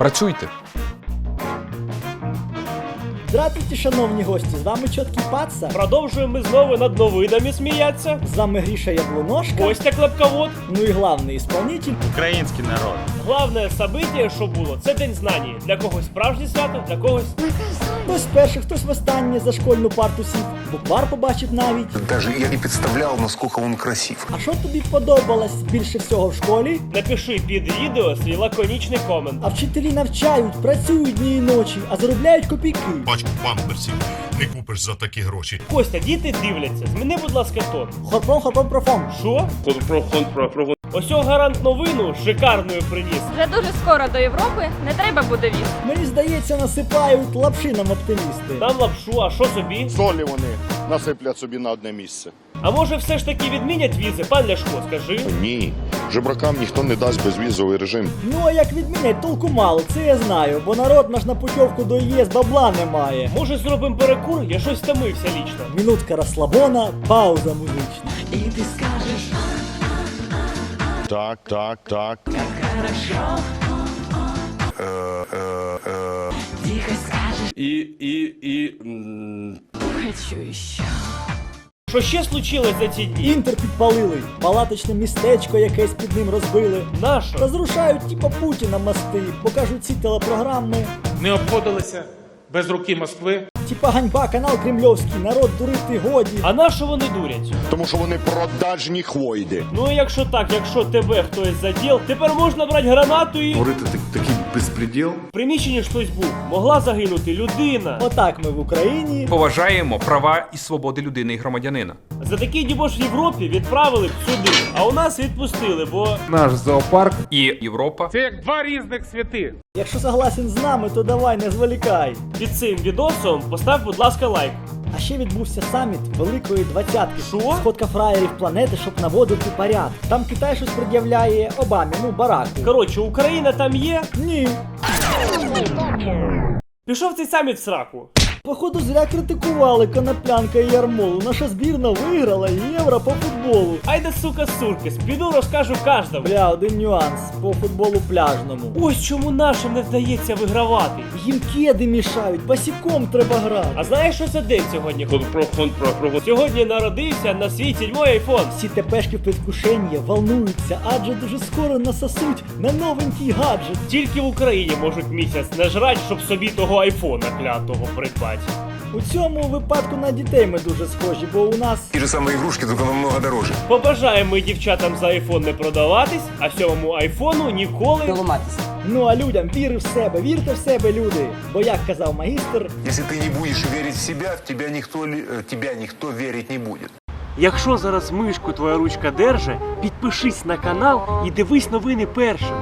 Працюйте. Здравствуйте, шановні гості, з вами Чоткий Паца, Продовжуємо ми знову над новинами сміятися. з вами Гріша Яблуношка, Костя Клепковод. ну і главний ісполнитель. Український народ. Головне событие, що було, це День знань. Для когось справжнє свято, для когось. Хтось перший, хтось востаннє за школьну парту сів, буквар побачив навіть. Даже я не представлял, насколько он красив. А що тобі подобалось більше всього в школі? Напиши під відео свій лаконічний комент. А вчителі навчають, працюють дні і ночі, а заробляють копійки. Пачку памперсів не купиш за такі гроші. Костя, діти дивляться. Зміни, будь ласка, тон. Хорпом, хорпом, профом. Що? Ось о гарант новину шикарною приніс. Вже дуже скоро до Європи не треба буде віз. Мені здається, насипають лапши нам оптимісти. Там лапшу, а що собі? Солі вони насиплять собі на одне місце. А може все ж таки відмінять візи, пан Ляшко, скажи. Ні, жебракам ніхто не дасть безвізовий режим. Ну а як відмінять, толку мало, це я знаю, бо народ наш на путівку до ЄС бабла не має. Може зробимо перекур? Я щось втомився лічно. Минутка розслабона, пауза музична. І ти скажеш Так, так, так. І, і, і. м, Що ще случилось за ці дні? Інтер підпалили, палаточне містечко якесь під ним розбили. Нащо? зрушають типа Путіна мости, покажуть ці телепрограми. не обходилися без руки Москви. Типа ганьба, канал кремльовський, народ дурити годі. А на що вони дурять? Тому що вони продажні хвойди. Ну і якщо так, якщо тебе хтось заділ, тепер можна брати гранату і. Говорити такий безпреділ. В приміщенні ж хтось був. Могла загинути людина. Отак ми в Україні. Поважаємо права і свободи людини і громадянина. За такий дібош в Європі відправили б сюди, а у нас відпустили, бо Наш зоопарк. І Європа Це як два різних світи. Якщо согласен з нами, то давай не зволікай. під цим відосом постав, будь ласка, лайк. А ще відбувся саміт Великої Двадцятки. Що? Сходка фраєрів планети, щоб наводити порядок. Там Китай щось пред'являє Обамі, ну бараку. Коротше, Україна там є. Ні. Пішов цей саміт в сраку. Походу зря критикували Коноплянка і Ярмолу. Наша збірна виграла євро по футболу. Айда, сука, суркис, піду розкажу кожному. Бля, один нюанс по футболу пляжному. Ось чому нашим не вдається вигравати. Їм кеди мішають, басіком треба грати. А знаєш, що це день сьогодні? Сьогодні народився на свій сідьмой айфон. Всі тепешки в предвкушенні волнуються, адже дуже скоро насосуть на новенький гаджет. Тільки в Україні можуть місяць не жрать, щоб собі того айфона клятого придбати У цьому випадку на дітей ми дуже схожі, бо у нас Те же самые игрушки, только намного дороже. Побажаємо ми дівчатам за айфон не продаватись, а сьомому айфону ніколи. ну а людям віри в себе, вірте в себе, люди. Бо як казав магістр, Если ты не будешь верить в себя, в тебя никто, ли- э, тебя никто верить не будет. Якщо зараз мишку твоя ручка держи, підпишись на канал і дивись новини першим.